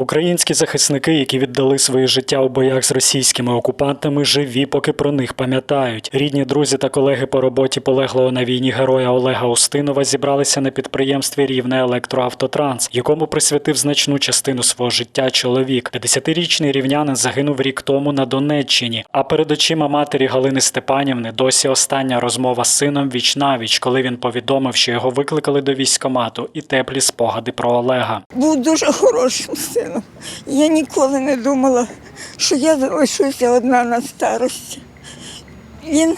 Українські захисники, які віддали своє життя у боях з російськими окупантами, живі, поки про них пам'ятають. Рідні друзі та колеги по роботі полеглого на війні героя Олега Устинова зібралися на підприємстві Рівне Електроавтотранс, якому присвятив значну частину свого життя чоловік. 50-річний рівнянин загинув рік тому на Донеччині. А перед очима матері Галини Степанівни досі остання розмова з сином віч навіч, коли він повідомив, що його викликали до військкомату, і теплі спогади про Олега. був дуже хорошим. Я ніколи не думала, що я залишуся одна на старості. Він,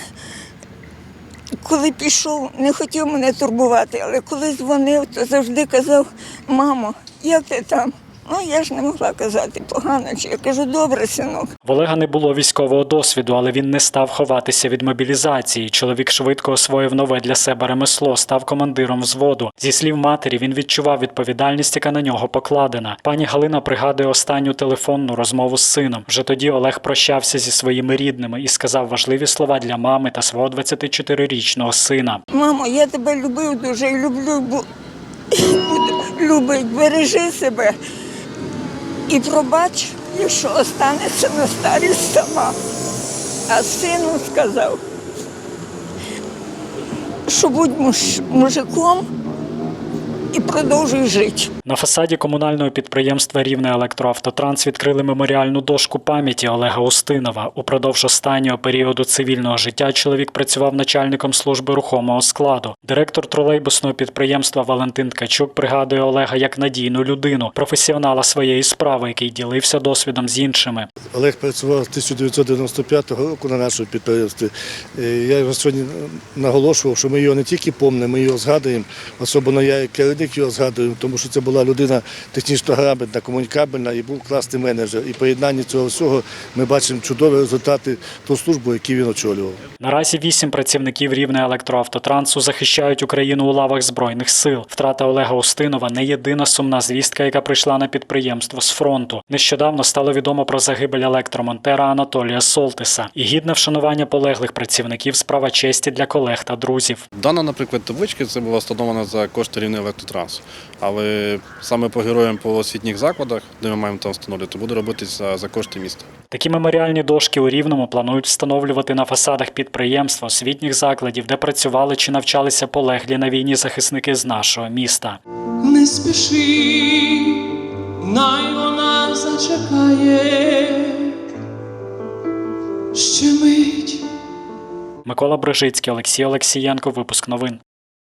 коли пішов, не хотів мене турбувати, але коли дзвонив, то завжди казав: мамо, як ти там? Ну, я ж не могла казати погано, чи я кажу, добре, синок. В Олега не було військового досвіду, але він не став ховатися від мобілізації. Чоловік швидко освоїв нове для себе ремесло, став командиром взводу. Зі слів матері, він відчував відповідальність, яка на нього покладена. Пані Галина пригадує останню телефонну розмову з сином. Вже тоді Олег прощався зі своїми рідними і сказав важливі слова для мами та свого 24-річного сина. Мамо, я тебе любив дуже і люблю, буду любить, бережи себе. І пробач, якщо останеться на старість сама. А сину сказав, що будь муж... мужиком і продовжуй жити. На фасаді комунального підприємства Рівне Електроавтотранс відкрили меморіальну дошку пам'яті Олега Устинова. Упродовж останнього періоду цивільного життя чоловік працював начальником служби рухомого складу. Директор тролейбусного підприємства Валентин Ткачук пригадує Олега як надійну людину, професіонала своєї справи, який ділився досвідом з іншими. Олег працював з 1995 року на нашому підприємстві. Е, Я його сьогодні наголошував, що ми його не тільки пам'ятаємо, ми його згадуємо. Особливо я як керівник його згадую, тому що це була людина технічно грамотна, комунікабельна і був класний менеджер. І поєднання цього всього ми бачимо чудові результати ту службу, яку він очолював. Наразі вісім працівників рівне електроавтотрансу захищають Україну у лавах збройних сил. Втрата Олега Устинова не єдина сумна звістка, яка прийшла на підприємство з фронту. Нещодавно стало відомо про загибель електромонтера Анатолія Солтиса і гідне вшанування полеглих працівників справа честі для колег та друзів. Дана, наприклад, табличка це була встановлена за кошти рівня електротрансу. Але саме по героям по освітніх закладах, де ми маємо там встановлювати, буде робитися за кошти міста. Такі меморіальні дошки у Рівному планують встановлювати на фасадах підприємства, освітніх закладів, де працювали чи навчалися полеглі на війні захисники з нашого міста. Не спіши, най вона зачекає. Ще мить. Микола Брижицький, Олексій Олексієнко. Випуск новин.